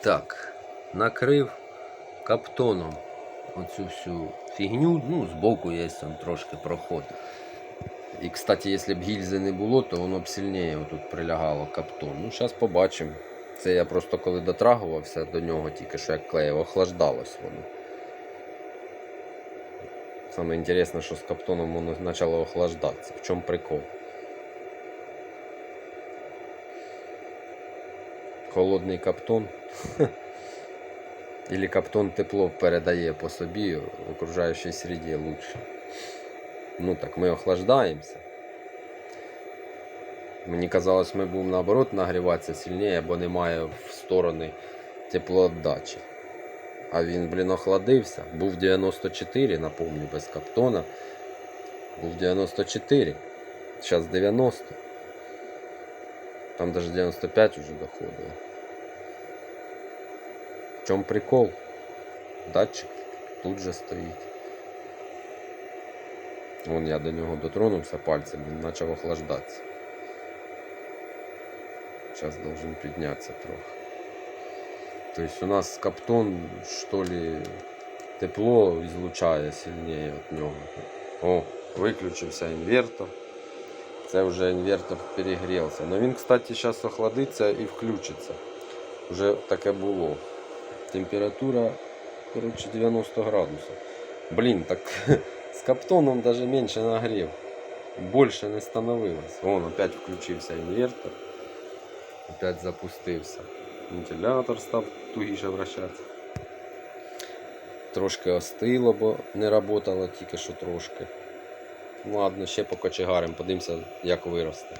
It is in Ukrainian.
Так, накрив каптоном оцю всю фігню. Ну, збоку є там трошки проход. І, кстати, якщо б гільзи не було, то воно б сильніше тут прилягало каптон. Ну, зараз побачимо. Це я просто коли дотрагувався до нього, тільки що як клеїв, охлаждалось воно. Саме інтересне, що з каптоном воно почало охлаждатися. В чому прикол? Холодний каптон. Или каптон тепло передає по собі в окружаючій среді лучше. Ну так, ми охлаждаємося. Мені казалось, ми будемо наоборот нагріватися сильніше, бо немає в сторони теплоотдачі. А він, блін, охладився. Був 94, напомню, без каптона. Був 94. Зараз 90. Там даже 95 уже доходило. В чому прикол? Датчик тут же стоїть. Вон я до нього дотронувся пальцем, він почав охлаждатися. Сейчас должен піднятися трохи. То есть у нас каптон, что ли, тепло излучає сильніше від нього. О, виключився інвертор. Це вже інвертор перегрівся. Но він, кстати, зараз охладиться і включиться. Вже таке було. Температура, короче, 90 градусів. Блін, так з каптоном даже менше нагрів. Більше не становилось. Вон опять включився інвертор. Опять запустився. Вентилятор став тугіше вращатися. Трошки остило, бо не працювало тільки що трошки. Ну, Ладно, ще покочегарим, подивимося, як виросте.